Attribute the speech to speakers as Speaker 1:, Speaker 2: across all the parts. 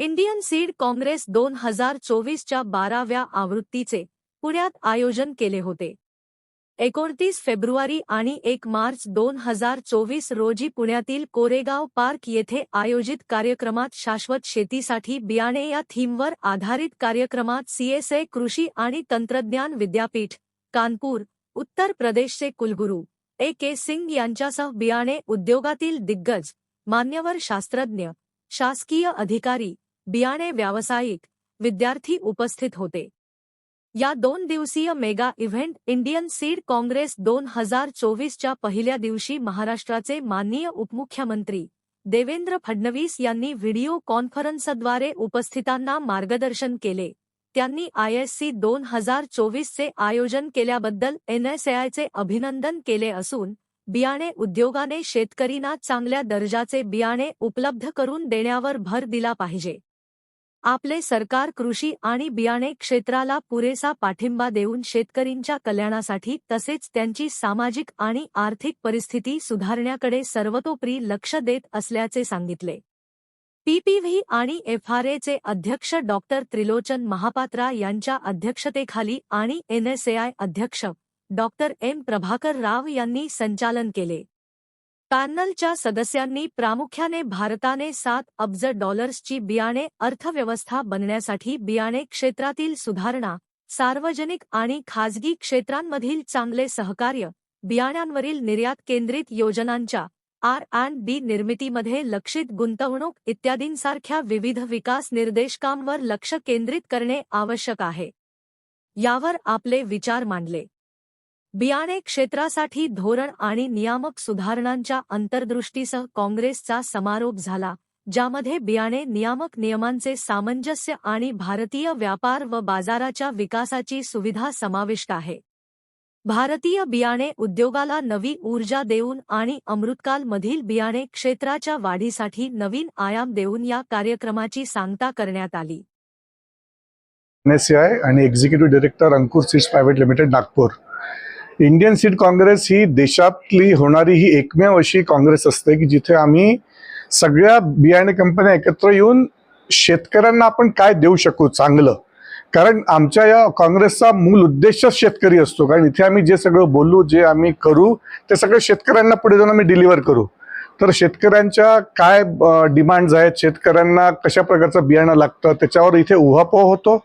Speaker 1: Indian Seed Congress दोन हजार चोवीसच्या बाराव्या आवृत्तीचे पुण्यात आयोजन केले होते. एकोणतीस फेब्रुवारी आणि एक मार्च दोन हजार चोवीस रोजी पुण्यातील कोरेगाव पार्क येथे आयोजित कार्यक्रमात शाश्वत शेतीसाठी बियाणे या थीमवर आधारित कार्यक्रमात सीएसए कृषी आणि तंत्रज्ञान विद्यापीठ कानपूर उत्तर प्रदेशचे कुलगुरू ए के सिंग यांच्यासह बियाणे उद्योगातील दिग्गज मान्यवर शास्त्रज्ञ शासकीय अधिकारी बियाणे व्यावसायिक विद्यार्थी उपस्थित होते. या दोन दिवसीय mega event Indian Seed Congress दोन हजार चोवीसच्या पहिल्या दिवशी महाराष्ट्राचे माननीय उपमुख्यमंत्री देवेंद्र फडणवीस यांनी व्हिडिओ कॉन्फरन्सद्वारे उपस्थितांना मार्गदर्शन केले. त्यांनी आयएससी दोन हजार चोवीसचे आयोजन केल्याबद्दल एनएसएआयचे अभिनंदन केले असून बियाणे उद्योगाने शेतकरींना चांगल्या दर्जाचे बियाणे उपलब्ध करून देण्यावर भर दिला पाहिजे. आपले सरकार कृषी आणि बियाणे क्षेत्राला पुरेसा पाठिंबा देऊन शेतकरींच्या कल्याणासाठी तसेच त्यांची सामाजिक आणि आर्थिक परिस्थिती सुधारण्याकडे सर्वतोपरी लक्ष देत असल्याचे सांगितले. पीपीव्ही आणि एफआरएचे अध्यक्ष डॉक्टर त्रिलोचन महापात्रा यांच्या अध्यक्षतेखाली आणि एनएसएआय अध्यक्ष डॉक्टर एम. प्रभाकर राव यांनी संचालन केले. पॅनलच्या सदस्यांनी प्रामुख्याने भारताने सात अब्ज डॉलर्सची बियाणे अर्थव्यवस्था बनण्यासाठी बियाणे क्षेत्रातील सुधारणा सार्वजनिक आणि खाजगी क्षेत्रांमधील चांगले सहकार्य बियाण्यांवरील निर्यात केंद्रित योजनांच्या आर अँड डी निर्मितीमध्ये लक्षित गुंतवणूक इत्यादींसारख्या विविध विकास निर्देशकांवर लक्ष केंद्रित करणे आवश्यक आहे. यावर आपले विचार मांडले. बियाणे क्षेत्रासाठी धोरण आणि नियामक सुधारणांच्या अंतर्दृष्टीसह काँग्रेसचा समारोप झाला ज्यामध्ये बियाणे नियामक नियमांचे सामंजस्य आणि भारतीय व्यापार व बाजाराच्या विकासाची सुविधा समाविष्ट आहे. भारतीय बियाणे उद्योगाला नवी ऊर्जा देऊन आणि अमृतकाल मधील बियाणे क्षेत्राच्या वाढीसाठी नवीन आयाम देऊन या कार्यक्रमाची सांगता करण्यात आली.
Speaker 2: एनएससीआय आणि executive director Ankur Seeds private limited Nagpur. Indian Seed Congress ही देशातली होणारी ही एकमेव अशी काँग्रेस असते की जिथे आम्ही सगळ्या बियाणे कंपन्या एकत्र येऊन शेतकऱ्यांना आपण काय देऊ शकू चांगलं? कारण आमच्या या काँग्रेसचा मूल उद्देशच शेतकरी असतो. कारण इथे आम्ही जे सगळं बोलू जे आम्ही करू ते सगळं शेतकऱ्यांना पुढे जाऊन आम्ही डिलिव्हर करू. तर शेतकऱ्यांच्या काय डिमांड्स आहेत? शेतकऱ्यांना कशा प्रकारचं बियाणं लागतं? त्याच्यावर इथे उहापोह होतो.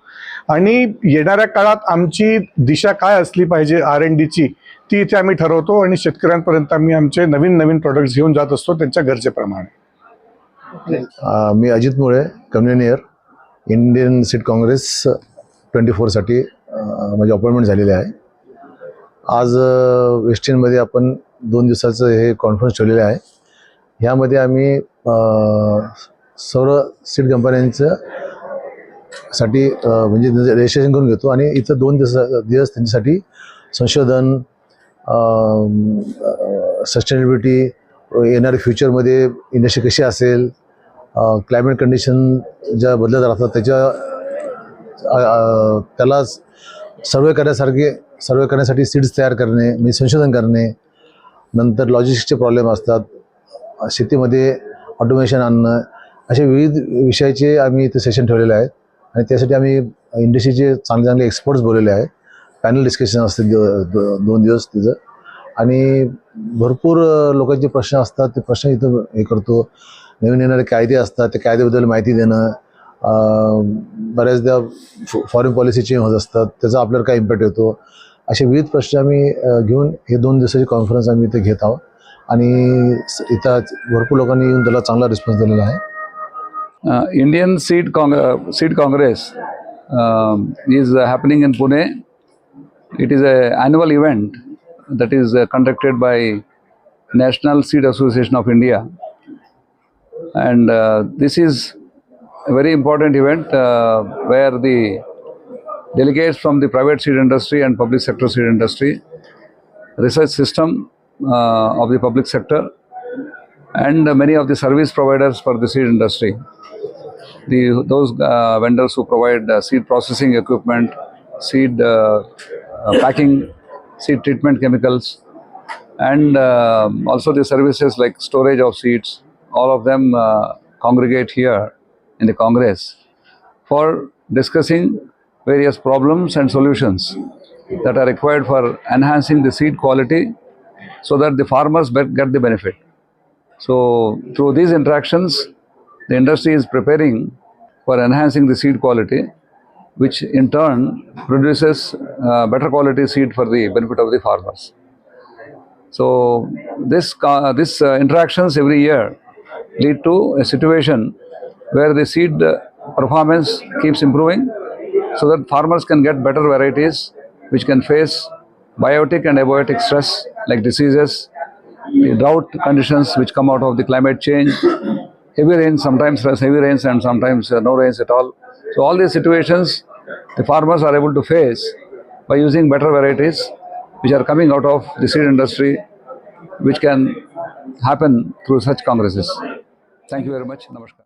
Speaker 2: आणि येणाऱ्या काळात आमची दिशा काय असली पाहिजे आर एन डीची ती इथे आम्ही ठरवतो आणि शेतकऱ्यांपर्यंत आम्ही आमचे नवीन नवीन प्रोडक्ट्स घेऊन जात असतो त्यांच्या गरजेप्रमाणे.
Speaker 3: मी Ajit Mule convener Indian Seed Congress twenty फोरसाठी माझी अपॉइंटमेंट झालेली आहे. आज अ, वेस्ट इंडमध्ये आपण दोन दिवसाचं हे कॉन्फरन्स ठेवलेलं आहे. ह्यामध्ये आम्ही सर्व सीट कंपन्यांचं साठी म्हणजे रजिस्ट्रेशन करून घेतो आणि इथं दोन दिवस दिवस त्यांच्यासाठी संशोधन सस्टेनेबिलिटी येणाऱ्या फ्युचरमध्ये इंडस्ट्री कशी असेल क्लायमेट कंडिशन ज्या बदलत राहतात त्याच्या त्याला सर्वे करण्यासारखे सर्वे करण्यासाठी सीड्स तयार करणे म्हणजे संशोधन करणे नंतर लॉजिस्टिकचे प्रॉब्लेम असतात शेतीमध्ये ऑटोमेशन आणणं असे विविध विषयाचे आम्ही इथे सेशन ठेवलेले आहेत. आणि त्यासाठी आम्ही इंडस्ट्रीचे चांगले चांगले एक्सपर्ट्स बोललेले आहे पॅनल डिस्कशन असते दो- दोन दिवस तिचं आणि भरपूर लोकांचे प्रश्न असतात ते प्रश्न इथं हे करतो. नवीन येणारे कायदे असतात त्या कायद्याबद्दल माहिती देणं बऱ्याचदा फॉरेन पॉलिसी चेंज होत असतात त्याचा आपल्याला काय इम्पॅक्ट येतो? असे विविध प्रश्न आम्ही घेऊन हे दोन दिवसाची कॉन्फरन्स आम्ही इथे घेत आहोत. आणि स- इथं भरपूर लोकांनी येऊन त्याला चांगला रिस्पॉन्स दिलेला आहे
Speaker 4: Uh, Indian Seed, Cong- uh, Seed Congress um, is uh, happening in Pune. It is an annual event that is uh, conducted by National Seed Association of India, and uh, this is a very important event uh, where the delegates from the private seed industry and public sector seed industry, research system uh, of the public sector, and uh, many of the service providers for the seed industry the those uh, vendors who provide uh, seed processing equipment, seed uh, uh, packing, seed treatment chemicals, and um also the services like storage of seeds. All of them uh, congregate here in the Congress for discussing various problems and solutions that are required for enhancing the seed quality so that the farmers get the benefit. So, through these interactions, the industry is preparing for enhancing the seed quality, which in turn produces uh, better quality seed for the benefit of the farmers. So, this, co- this uh, interactions every year lead to a situation where the seed uh, performance keeps improving so that farmers can get better varieties which can face biotic and abiotic stress like diseases, the drought conditions which come out of the climate change, heavy rains, sometimes heavy rains and sometimes uh, no rains at all. So all these situations the farmers are able to face by using better varieties which are coming out of the seed industry which can happen through such congresses. Thank you very much. Namaskar.